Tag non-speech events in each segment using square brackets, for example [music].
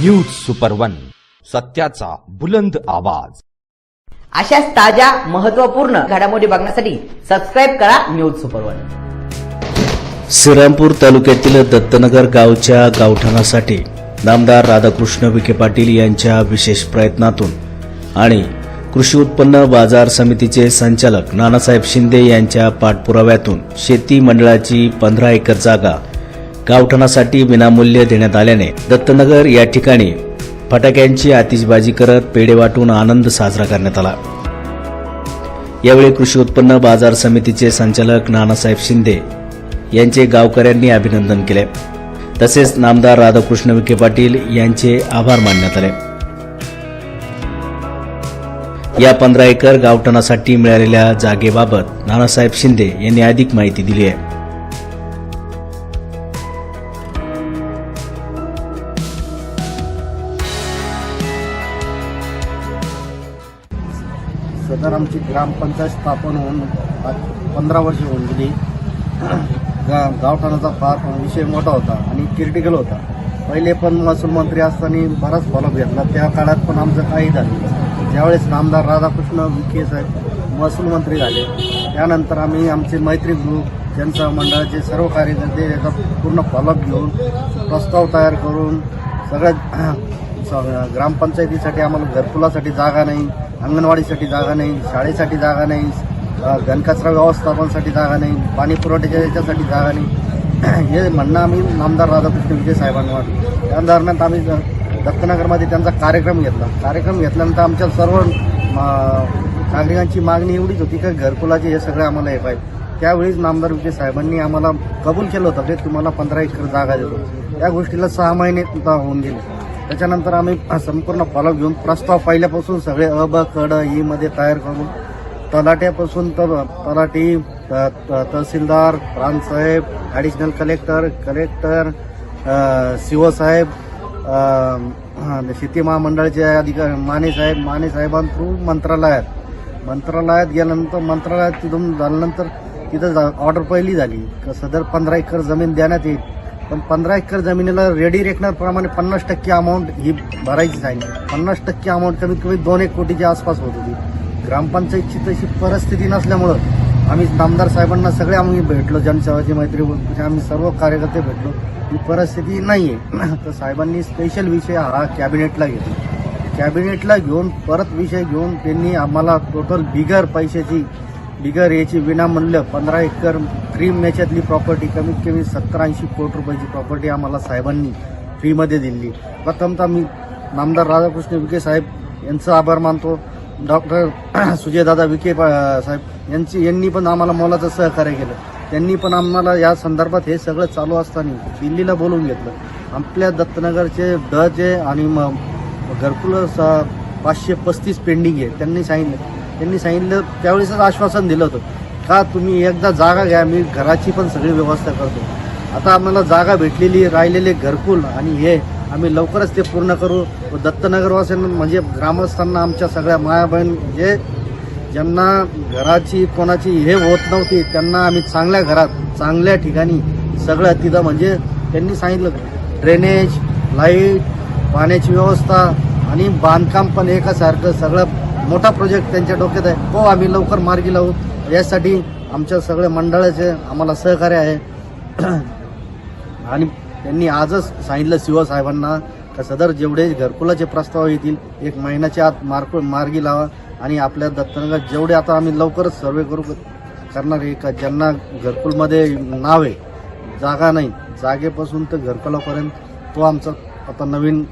News super one सत्याचा बुलंद आवाज. अशाच ताज्या महत्त्वपूर्ण घडामोडी बघण्यासाठी सबस्क्राईब करा न्यूज सुपर वन श्रीरामपूर तालुक्यातील दत्तनगर गावच्या गावठाणासाठी नामदार राधाकृष्ण विखे पाटील यांच्या विशेष प्रयत्नातून आणि कृषी उत्पन्न बाजार समितीचे संचालक नानासाहेब शिंदे यांच्या पाठपुराव्यातून शेती मंडळाची पंधरा एकर जागा गावठणासाठी विनामूल्य देण्यात आल्याने दत्तनगर या ठिकाणी फटाक्यांची आतिषबाजी करत पेढे वाटून आनंद साजरा करण्यात आला. यावेळी कृषी उत्पन्न बाजार समितीचे संचालक नानासाहेब शिंदे यांचे गावकऱ्यांनी अभिनंदन केले. तसेच नामदार राधाकृष्ण विखे पाटील यांचे आभार मानण्यात आले. या पंधरा एकर गावठणासाठी मिळालेल्या जागेबाबत नानासाहेब शिंदे यांनी अधिक माहिती दिली आहे. सदर आमची ग्रामपंचायत स्थापन होऊन पंधरा वर्ष होऊन गेली. गा गावठाणाचा फार विषय मोठा होता आणि क्रिटिकल होता. पहिले पण महसूल मंत्री असताना बराच फॉलोअप घेतला. त्या काळात पण आमचं काही झालं ज्यावेळेस नामदार राधाकृष्ण विखे साहेब महसूल मंत्री झाले त्यानंतर आम्ही आमचे मैत्री ग्रुप त्यांचा मंडळाचे सर्व कार्यकर्ते याचा पूर्ण फॉलोअप घेऊन प्रस्ताव तयार करून [coughs] सगळ्या ग्रामपंचायतीसाठी आम्हाला घरकुलासाठी जागा नाही. अंगणवाडीसाठी जागा नाही शाळेसाठी जागा नाही घनकचरा व्यवस्थापनासाठी जागा नाही पाणी पुरवठ्याच्या याच्यासाठी जागा नाही. [clears throat] हे म्हणणं आम्ही नामदार राधाकृष्ण विजय साहेबांवर त्या दरम्यान आम्ही दत्तनगरमध्ये त्यांचा कार्यक्रम घेतला. कार्यक्रम घेतल्यानंतर आमच्या सर्व मा- नागरिकांची मागणी एवढीच होती की घरकुलाचे हे सगळं आम्हाला हे पाहिजे. त्यावेळीच नामदार विजय साहेबांनी आम्हाला कबूल केलं होतं की तुम्हाला पंधरा एकर जागा देतो. त्या गोष्टीला सहा महिने सुद्धा होऊन गेले. त्याच्यानंतर आम्ही संपूर्ण फॉलोअप घेऊन प्रस्ताव पहिल्यापासून सगळे अ ब क ई मध्ये तयार करून तलाट्यापासून तर तलाठी त- त- तहसीलदार प्रांतसाहेब ॲडिशनल कलेक्टर कलेक्टर शिवसाहेब शेती महामंडळाचे अधिकारी माने साहेब माने साहेबांथ्रू मंत्रालयात. मंत्रालयात गेल्यानंतर मंत्रालयात तिथून झाल्यानंतर तिथं जा- ऑर्डर पहिली झाली. का सदर पंधरा एकर जमीन देण्यात येईल. पण पंधरा एकर जमिनीला रेडी रेकनरप्रमाणे पन्नास टक्के अमाऊंट ही भरायची आहे पन्नास टक्के अमाऊंट कमीत कमी दोन एक कोटीच्या आसपास होत होती. ग्रामपंचायतची तशी परिस्थिती नसल्यामुळं आम्ही नामदार साहेबांना सगळे आम्ही भेटलो जनसेवाची मैत्री म्हणजे आम्ही सर्व कार्यकर्ते भेटलो. ही परिस्थिती नाही आहे [clears throat] तर साहेबांनी स्पेशल विषय हा कॅबिनेटला घेतला. कॅबिनेटला घेऊन परत विषय घेऊन त्यांनी आम्हाला टोटल बिगर पैशाची बिगर याची विनामूल्य पंधरा एकर क्रीम मॅच्यातली प्रॉपर्टी कमीत कमी सत्तर ऐंशी कोटी रुपयाची प्रॉपर्टी आम्हाला साहेबांनी फ्रीमध्ये दिली. प्रथमतः मी नामदार राधाकृष्ण विखे साहेब यांचं आभार मानतो. डॉक्टर [clears throat] सुजयदादा विखे साहेब यांची यांनी पण आम्हाला मोलाचं सहकार्य केलं. त्यांनी पण आम्हाला या संदर्भात हे सगळं चालू असताना दिल्लीला बोलवून घेतलं. आपल्या दत्तनगरचे डचे आणि मग घरकुल स पाचशे पस्तीस पेंडिंग आहे. त्यांनी सांगितलं त्यांनी सांगितलं त्यावेळेसच आश्वासन दिलं होतं का तुम्ही एकदा जागा घ्या मी घराची पण सगळी व्यवस्था करतो. आता आम्हाला जागा भेटलेली राहिलेले घरकुल आणि हे आम्ही लवकरच ते पूर्ण करू. व दत्तनगरवासियांना म्हणजे ग्रामस्थांना आमच्या सगळ्या माया बहीण जे ज्यांना घराची कोणाची हे होत नव्हती त्यांना आम्ही चांगल्या घरात चांगल्या ठिकाणी सगळं तिथं म्हणजे त्यांनी सांगितलं ड्रेनेज लाइट पाण्याची व्यवस्था आणि बांधकाम पण एकासारखं सगळं मोठा प्रोजेक्ट त्यांच्या डोक्यात आहे. तो आम्ही लवकर मार्गी लावू. यासाठी आमच्या सगळ्या मंडळाचे आम्हाला सहकार्य आहे. [clears throat] आणि त्यांनी आजच सांगितलं शिवसाहेबांना का सदर जेवढे घरकुलाचे प्रस्ताव येतील एक महिन्याच्या आत मार्क मार्गी लावा. आणि आपल्या दत्तनगर जेवढे आता आम्ही लवकरच सर्वे करू करणार आहे का? ज्यांना घरकुलमध्ये नाव आहे जागा नाही जागेपासून तर घरकुलापर्यंत. तो आमचा आता नवीन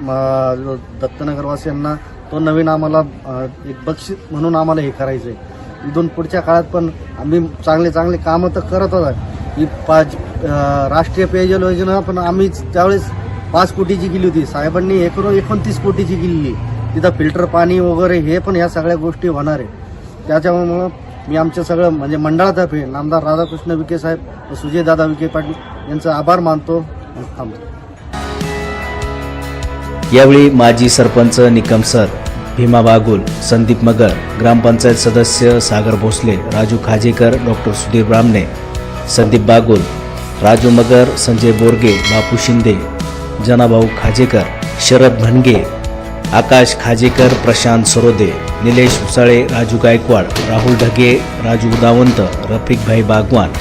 म, दत्तनगरवासियांना तो नवीन आम्हाला एक बक्षीस म्हणून आम्हाला हे करायचं आहे इथून पुढच्या काळात पण आम्ही चांगले चांगले कामं तर करतच आहे ही पाच राष्ट्रीय पेयजल योजना पण आम्हीच त्यावेळेस पाच कोटीची केली होती. साहेबांनी एकूण एकोणतीस कोटीची केलेली तिथं फिल्टर पाणी वगैरे हे पण ह्या सगळ्या गोष्टी होणार आहे. त्याच्यामुळं मी आमचं सगळं म्हणजे मंडळातर्फे नामदार राधाकृष्ण विखे साहेब व सुजयदादा विखे पाटील यांचा आभार मानतो. थांबतो यावेळी माजी सरपंच निकम सर भीमा बागुल संदीप मगर ग्रामपंचायत सदस्य सागर भोसले राजू खाजेकर डॉक्टर सुधीर ब्राह्मणे संदीप बागुल राजू मगर संजय बोरगे बापू शिंदे जनाभाऊ खाजेकर शरद भणगे आकाश खाजेकर प्रशांत सरोदे निलेश उसाळे राजू गायकवाड राहुल ढगे राजू उदावंत रफिकभाई बागवान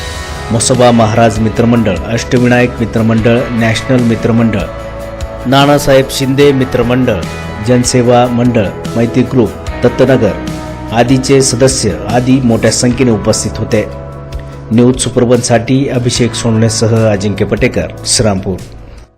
मसोबा महाराज मित्रमंडळ अष्टविनायक मित्रमंडळ नॅशनल मित्रमंडळ नानासाहेब शिंदे मित्रमंडळ जनसेवा मंडळ मैत्री ग्रुप दत्तनगर आदीचे सदस्य आदी मोठ्या संख्येने उपस्थित होते. न्यूज सुप्रबनसाठी अभिषेक सोनणेसह अजिंक्य पटेकर श्रीरामपूर.